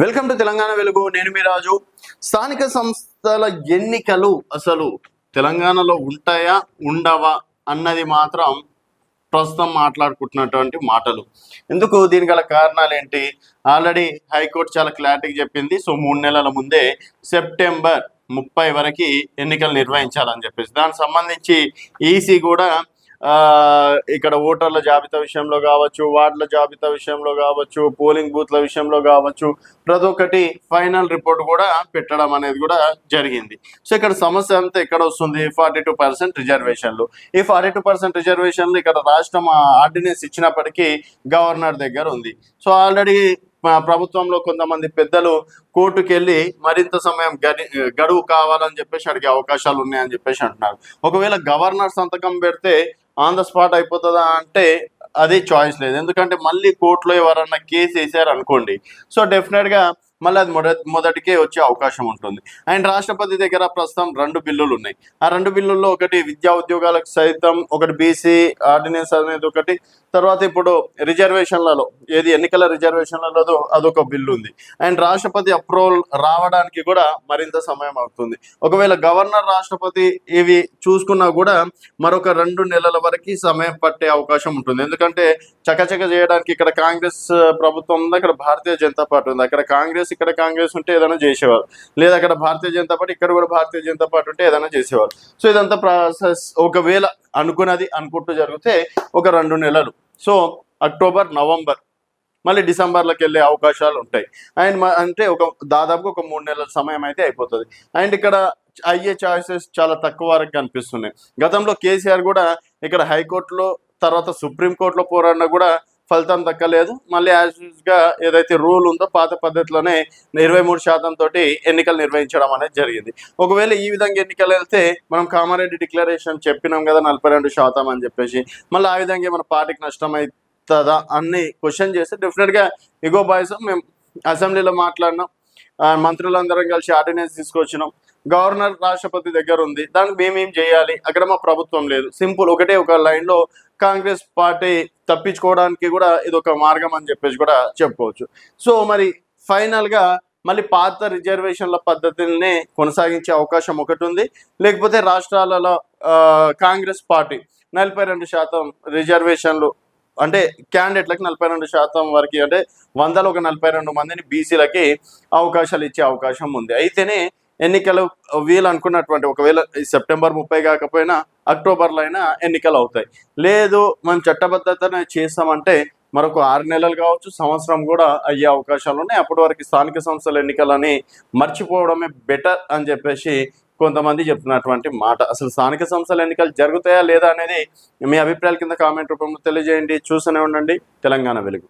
Welcome to Telangana వెలుగు. నేను మీ రాజు. స్థానిక సంస్థల ఎన్నికలు అసలు తెలంగాణలో ఉంటాయా ఉండవా అన్నది మాత్రం ప్రస్తుతం మాట్లాడుకుంటున్నటువంటి మాటలు. ఎందుకు? దీని గల కారణాలు ఏంటి? ఆల్రెడీ హైకోర్టు చాలా క్లారిటీగా చెప్పింది. సో మూడు నెలల ముందే సెప్టెంబర్ ముప్పై వరకు ఎన్నికలు నిర్వహించాలని చెప్పేసి. దానికి సంబంధించి ఈసీ కూడా ఇక్కడ ఓటర్ల జాబితా విషయంలో కావచ్చు వార్డుల జాబితా విషయంలో కావచ్చు పోలింగ్ బూత్ల విషయంలో కావచ్చు ప్రతి ఒక్కటి ఫైనల్ రిపోర్ట్ కూడా పెట్టడం అనేది కూడా జరిగింది. సో ఇక్కడ సమస్య అంతా ఎక్కడ వస్తుంది? ఫార్టీ టూ పర్సెంట్ రిజర్వేషన్లు. ఈ ఫార్టీ టూ పర్సెంట్ రిజర్వేషన్లు ఇక్కడ రాష్ట్రం ఆర్డినెన్స్ ఇచ్చినప్పటికీ గవర్నర్ దగ్గర ఉంది. సో ఆల్రెడీ ప్రభుత్వంలో కొంతమంది పెద్దలు కోర్టుకు వెళ్ళి మరింత సమయం గడి గడువు కావాలని చెప్పేసి అడిగే అవకాశాలు ఉన్నాయని చెప్పేసి అంటున్నారు. ఒకవేళ గవర్నర్ సంతకం పెడితే ఆన్ ద స్పాట్ అయిపోతుందా అంటే అది చాయిస్ లేదు. ఎందుకంటే మళ్ళీ కోర్టులో ఎవరన్నా కేసు వేసారు అనుకోండి సో డెఫినెట్గా మళ్ళీ అది మొదటి మొదటికే వచ్చే అవకాశం ఉంటుంది. అండ్ రాష్ట్రపతి దగ్గర ప్రస్తుతం రెండు బిల్లులు ఉన్నాయి. ఆ రెండు బిల్లుల్లో ఒకటి విద్యా ఉద్యోగాలకు సైతం ఒకటి బీసీ ఆర్డినెన్స్ అనేది ఒకటి. తర్వాత ఇప్పుడు రిజర్వేషన్లలో ఏది ఎన్నికల రిజర్వేషన్లలో అదొక బిల్లు ఉంది. అండ్ రాష్ట్రపతి అప్రూవల్ రావడానికి కూడా మరింత సమయం అవుతుంది. ఒకవేళ గవర్నర్ రాష్ట్రపతి ఇవి చూసుకున్నా కూడా మరొక రెండు నెలల వరకు సమయం పట్టే అవకాశం ఉంటుంది. ఎందుకంటే చకచక చేయడానికి ఇక్కడ కాంగ్రెస్ ప్రభుత్వం ఉంది అక్కడ భారతీయ జనతా పార్టీ ఉంది. అక్కడ కాంగ్రెస్ ఇక్కడ కాంగ్రెస్ ఉంటే ఏదైనా చేసేవారు. లేదా అక్కడ భారతీయ జనతా పార్టీ ఇక్కడ కూడా భారతీయ జనతా పార్టీ ఉంటే ఏదైనా చేసేవారు. సో ఇదంతా ప్రాసెస్ ఒకవేళ అనుకున్నది అనుకుంటూ జరిగితే ఒక రెండు నెలలు. సో అక్టోబర్ నవంబర్ మళ్ళీ డిసెంబర్లోకి వెళ్ళే అవకాశాలు ఉంటాయి. అండ్ అంటే ఒక దాదాపు ఒక మూడు నెలల సమయం అయితే అయిపోతుంది. అండ్ ఇక్కడ అయ్యే ఛాయిసెస్ చాలా తక్కువ వరకు కనిపిస్తున్నాయి. గతంలో కేసీఆర్ కూడా ఇక్కడ హైకోర్టులో తర్వాత సుప్రీంకోర్టులో పోరాడినా కూడా ఫలితం దక్కలేదు. మళ్ళీ యాజ్గా ఏదైతే రూల్ ఉందో పాత పద్ధతిలోనే ఇరవై మూడు శాతం తోటి ఎన్నికలు నిర్వహించడం అనేది జరిగింది. ఒకవేళ ఈ విధంగా ఎన్నికలు వెళ్తే మనం కామారెడ్డి డిక్లరేషన్ చెప్పినాం కదా నలభై రెండు శాతం అని చెప్పేసి మళ్ళీ ఆ విధంగా మన పార్టీకి నష్టం అవుతుందా అన్ని క్వశ్చన్ చేస్తే డెఫినెట్గా ఇగో బాయ్స్ మేము అసెంబ్లీలో మాట్లాడినాం. మంత్రులందరం కలిసి ఆర్డినెన్స్ తీసుకొచ్చినాం. గవర్నర్ రాష్ట్రపతి దగ్గర ఉంది. దానికి మేమేం చేయాలి? అక్కడ మా ప్రభుత్వం లేదు. సింపుల్ ఒకటే ఒక లైన్లో కాంగ్రెస్ పార్టీ తప్పించుకోవడానికి కూడా ఇది ఒక మార్గం అని చెప్పేసి కూడా చెప్పుకోవచ్చు. సో మరి ఫైనల్గా మళ్ళీ పాత రిజర్వేషన్ల పద్ధతుల్ని కొనసాగించే అవకాశం ఒకటి ఉంది. లేకపోతే రాష్ట్రాలలో కాంగ్రెస్ పార్టీ నలభై రెండు శాతం రిజర్వేషన్లు అంటే క్యాండిడేట్లకు నలభై రెండు శాతం వరకు అంటే వందలు ఒక నలభై రెండు మందిని బీసీలకి అవకాశాలు ఇచ్చే అవకాశం ఉంది. అయితేనే ఎన్నికలు వీలు అనుకున్నటువంటి ఒకవేళ ఈ సెప్టెంబర్ ముప్పై కాకపోయినా అక్టోబర్లో అయినా ఎన్నికలు అవుతాయి. లేదు మనం చట్టబద్ధతనే చేస్తామంటే మరొక ఆరు నెలలు కావచ్చు సంవత్సరం కూడా అయ్యే అవకాశాలు ఉన్నాయి. అప్పటి వరకు స్థానిక సంస్థల ఎన్నికలని మర్చిపోవడమే బెటర్ అని చెప్పేసి కొంతమంది చెప్తున్నటువంటి మాట. అసలు స్థానిక సంస్థల ఎన్నికలు జరుగుతాయా లేదా అనేది మీ అభిప్రాయాల కింద కామెంట్ రూపంలో తెలియజేయండి. చూస్తూనే ఉండండి. తెలంగాణ వెలుగు.